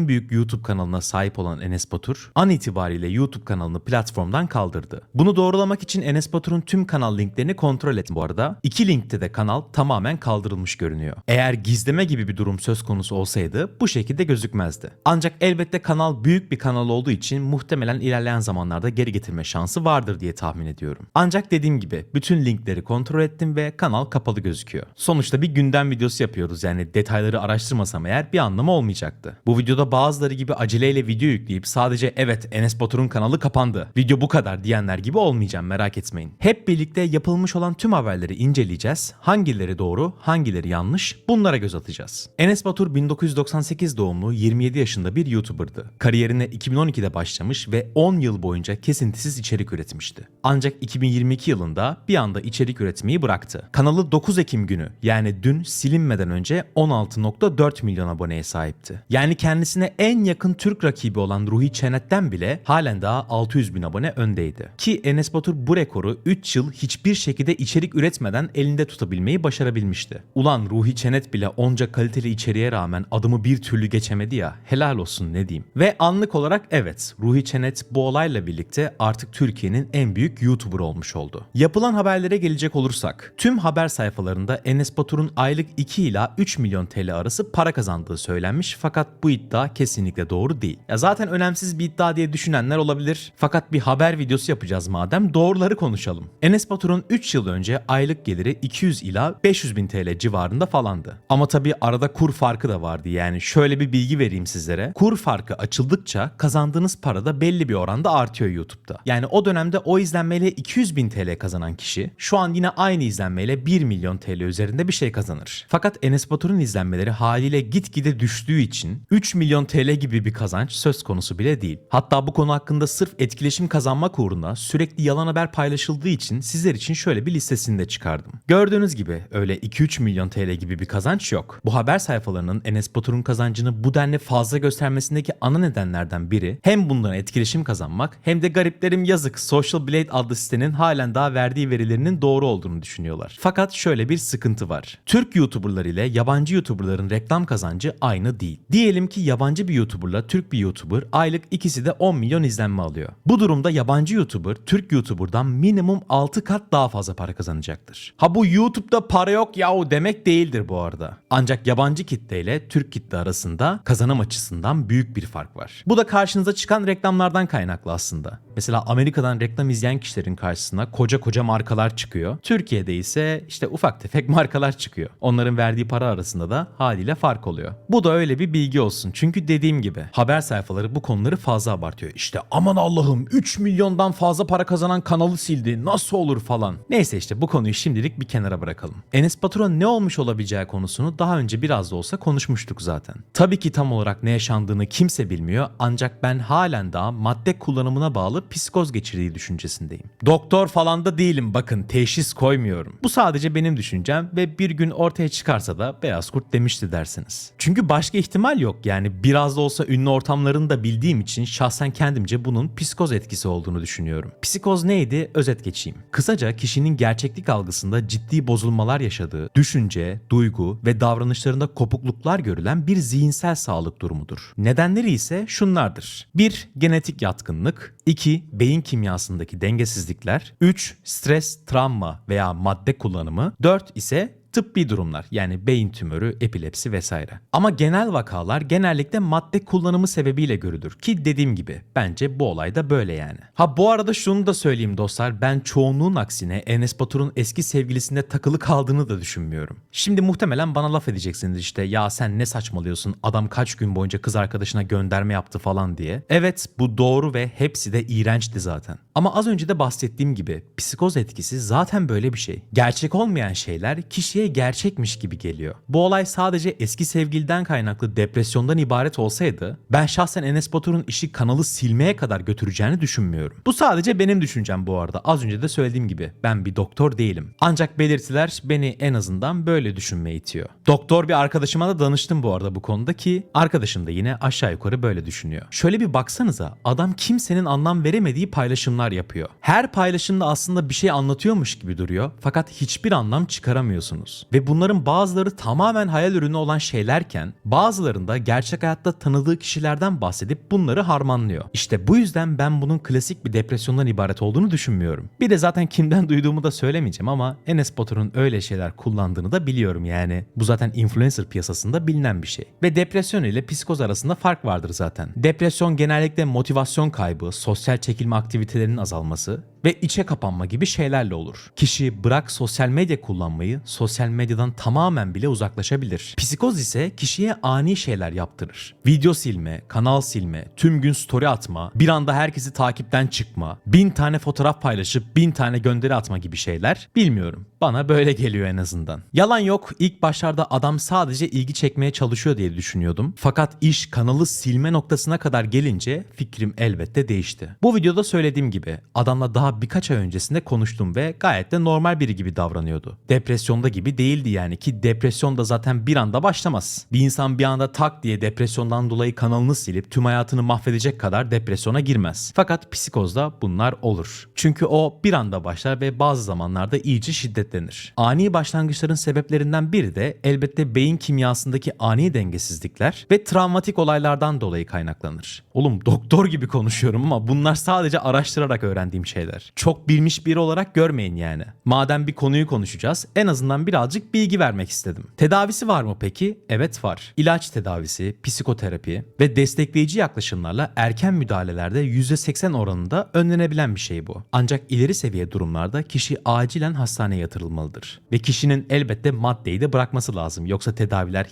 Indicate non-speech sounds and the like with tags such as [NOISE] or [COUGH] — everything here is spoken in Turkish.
en büyük YouTube kanalına sahip olan Enes Batur an itibariyle YouTube kanalını platformdan kaldırdı. Bunu doğrulamak için Enes Batur'un tüm kanal linklerini kontrol ettim bu arada. İki linkte de kanal tamamen kaldırılmış görünüyor. Eğer gizleme gibi bir durum söz konusu olsaydı bu şekilde gözükmezdi. Ancak elbette kanal büyük bir kanal olduğu için muhtemelen ilerleyen zamanlarda geri getirme şansı vardır diye tahmin ediyorum. Ancak dediğim gibi bütün linkleri kontrol ettim ve kanal kapalı gözüküyor. Sonuçta bir gündem videosu yapıyoruz yani detayları araştırmasam eğer bir anlamı olmayacaktı. Bu videoda bazıları gibi aceleyle video yükleyip sadece evet Enes Batur'un kanalı kapandı. Video bu kadar diyenler gibi olmayacağım merak etmeyin. Hep birlikte yapılmış olan tüm haberleri inceleyeceğiz. Hangileri doğru, hangileri yanlış bunlara göz atacağız. Enes Batur 1998 doğumlu 27 yaşında bir YouTuber'dı. Kariyerine 2012'de başlamış ve 10 yıl boyunca kesintisiz içerik üretmişti. Ancak 2022 yılında bir anda içerik üretmeyi bıraktı. Kanalı 9 Ekim günü yani dün silinmeden önce 16.4 milyon aboneye sahipti. Yani kendisine en yakın Türk rakibi olan Ruhi Çenet'ten bile halen daha 600 bin abone öndeydi. Ki Enes Batur bu rekoru 3 yıl hiçbir şekilde içerik üretmeden elinde tutabilmeyi başarabilmişti. Ulan Ruhi Çenet bile onca kaliteli içeriğe rağmen adımı bir türlü geçemedi ya helal olsun ne diyeyim. Ve anlık olarak evet Ruhi Çenet bu olayla birlikte artık Türkiye'nin en büyük YouTuber olmuş oldu. Yapılan haberlere gelecek olursak tüm haber sayfalarında Enes Batur'un aylık 2 ila 3 milyon TL arası para kazandığı söylenmiş fakat bu iddia kesinlikle doğru değil. Ya zaten önemsiz bir iddia diye düşünenler olabilir fakat bir haber videosu yapacağız madem doğruları konuşalım. Enes Batur'un 3 yıl önce aylık geliri 200 ila 500 bin TL civarında falandı. Ama tabii arada kur farkı da vardı yani şöyle bir bilgi vereyim sizlere. Kur farkı açıldıkça kazandığınız para da belli bir oranda artıyor YouTube'da. Yani o dönemde o izlenmeyle 200 bin TL kazanan kişi şu an yine aynı izlenmeyle 1 milyon TL üzerinde bir şey kazanır. Fakat Enes Batur'un izlenmeleri haliyle gitgide düştüğü için 3 milyon TL gibi bir kazanç söz konusu bile değil. Hatta bu konu hakkında sırf etkileşim kazanmak uğruna sürekli yalan haber paylaşıldığı için sizler için şöyle bir listesini de çıkardım. Gördüğünüz gibi öyle 2-3 milyon TL gibi bir kazanç yok. Bu haber sayfalarının Enes Batur'un kazancını bu denli fazla göstermesindeki ana nedenlerden biri hem bundan etkileşim kazanmak hem de gariplerim yazık Social Blade adlı sitenin halen daha verdiği verilerinin doğru olduğunu düşünüyorlar. Fakat şöyle bir sıkıntı var. Türk YouTuberlar ile yabancı YouTuberların reklam kazancı aynı değil. Diyelim ki yabancı bir YouTuberla Türk bir YouTuber aylık ikisi de 10 milyon izlenme alıyor. Bu durumda yabancı YouTuber Türk YouTuber'dan minimum 6 kat daha fazla para kazanacaktır. Ha bu YouTube'da para yok yahu demek değildir bu arada. Ancak yabancı kitle ile Türk kitle arasında kazanım açısından büyük bir fark var. Bu da karşınıza çıkan reklamlardan kaynaklı aslında. Mesela Amerika'dan reklam izleyen kişilerin karşısına koca koca markalar çıkıyor. Türkiye'de ise işte ufak tefek [LAUGHS] markalar çıkıyor. Onların verdiği para arasında da haliyle fark oluyor. Bu da öyle bir bilgi olsun. Çünkü dediğim gibi haber sayfaları bu konuları fazla abartıyor. İşte aman Allah'ım 3 milyondan fazla para kazanan kanalı sildi. Nasıl olur falan. Neyse işte bu konuyu şimdilik bir kenara bırakalım. Enes Batur'a ne olmuş olabileceği konusunu daha önce biraz da olsa konuşmuştuk zaten. Tabii ki tam olarak ne yaşandığını kimse bilmiyor ancak ben halen daha madde kullanımına bağlı psikoz geçirdiği düşüncesindeyim. Doktor falan da değilim bakın teşhis koymuyorum. Bu sadece benim düşüncem ve bir gün ortaya çıkarsa da beyaz kurt demişti dersiniz. Çünkü başka ihtimal yok yani biraz da olsa ünlü ortamlarını da bildiğim için şahsen kendimce bunun psikoz etkisi olduğunu düşünüyorum. Psikoz neydi? Özet geçeyim. Kısaca kişinin gerçeklik algısında ciddi bozulmalar yaşadığı, düşünce, duygu ve davranışlarında kopukluklar görülen bir zihinsel sağlık durumudur. Nedenleri ise şunlardır. 1. Genetik yatkınlık 2. Beyin kimyasındaki dengesizlikler 3. Stres, travma veya madde kullanımı 4 ise tıbbi durumlar yani beyin tümörü, epilepsi vesaire. Ama genel vakalar genellikle madde kullanımı sebebiyle görülür ki dediğim gibi bence bu olay da böyle yani. Ha bu arada şunu da söyleyeyim dostlar ben çoğunluğun aksine Enes Batur'un eski sevgilisinde takılı kaldığını da düşünmüyorum. Şimdi muhtemelen bana laf edeceksiniz işte ya sen ne saçmalıyorsun adam kaç gün boyunca kız arkadaşına gönderme yaptı falan diye. Evet bu doğru ve hepsi de iğrençti zaten. Ama az önce de bahsettiğim gibi psikoz etkisi zaten böyle bir şey. Gerçek olmayan şeyler kişiye gerçekmiş gibi geliyor. Bu olay sadece eski sevgiliden kaynaklı depresyondan ibaret olsaydı ben şahsen Enes Batur'un işi kanalı silmeye kadar götüreceğini düşünmüyorum. Bu sadece benim düşüncem bu arada. Az önce de söylediğim gibi ben bir doktor değilim. Ancak belirtiler beni en azından böyle düşünmeye itiyor. Doktor bir arkadaşıma da danıştım bu arada bu konuda ki arkadaşım da yine aşağı yukarı böyle düşünüyor. Şöyle bir baksanıza adam kimsenin anlam veremediği paylaşımlar paylaşımlar yapıyor. Her paylaşımda aslında bir şey anlatıyormuş gibi duruyor fakat hiçbir anlam çıkaramıyorsunuz. Ve bunların bazıları tamamen hayal ürünü olan şeylerken bazılarında gerçek hayatta tanıdığı kişilerden bahsedip bunları harmanlıyor. İşte bu yüzden ben bunun klasik bir depresyondan ibaret olduğunu düşünmüyorum. Bir de zaten kimden duyduğumu da söylemeyeceğim ama Enes Batur'un öyle şeyler kullandığını da biliyorum yani. Bu zaten influencer piyasasında bilinen bir şey. Ve depresyon ile psikoz arasında fark vardır zaten. Depresyon genellikle motivasyon kaybı, sosyal çekilme aktivitelerinin azalması ve içe kapanma gibi şeylerle olur. Kişi bırak sosyal medya kullanmayı, sosyal medyadan tamamen bile uzaklaşabilir. Psikoz ise kişiye ani şeyler yaptırır. Video silme, kanal silme, tüm gün story atma, bir anda herkesi takipten çıkma, bin tane fotoğraf paylaşıp bin tane gönderi atma gibi şeyler bilmiyorum. Bana böyle geliyor en azından. Yalan yok ilk başlarda adam sadece ilgi çekmeye çalışıyor diye düşünüyordum. Fakat iş kanalı silme noktasına kadar gelince fikrim elbette değişti. Bu videoda söylediğim gibi adamla daha birkaç ay öncesinde konuştum ve gayet de normal biri gibi davranıyordu. Depresyonda gibi değildi yani ki depresyon da zaten bir anda başlamaz. Bir insan bir anda tak diye depresyondan dolayı kanalını silip tüm hayatını mahvedecek kadar depresyona girmez. Fakat psikozda bunlar olur. Çünkü o bir anda başlar ve bazı zamanlarda iyice şiddetlenir. Ani başlangıçların sebeplerinden biri de elbette beyin kimyasındaki ani dengesizlikler ve travmatik olaylardan dolayı kaynaklanır. Oğlum doktor gibi konuşuyorum ama bunlar sadece araştırarak öğrendiğim şeyler. Çok bilmiş biri olarak görmeyin yani. Madem bir konuyu konuşacağız en azından birazcık bilgi vermek istedim. Tedavisi var mı peki? Evet var. İlaç tedavisi, psikoterapi ve destekleyici yaklaşımlarla erken müdahalelerde %80 oranında önlenebilen bir şey bu. Ancak ileri seviye durumlarda kişi acilen hastaneye yatırılmalıdır. Ve kişinin elbette maddeyi de bırakması lazım. Yoksa tedaviler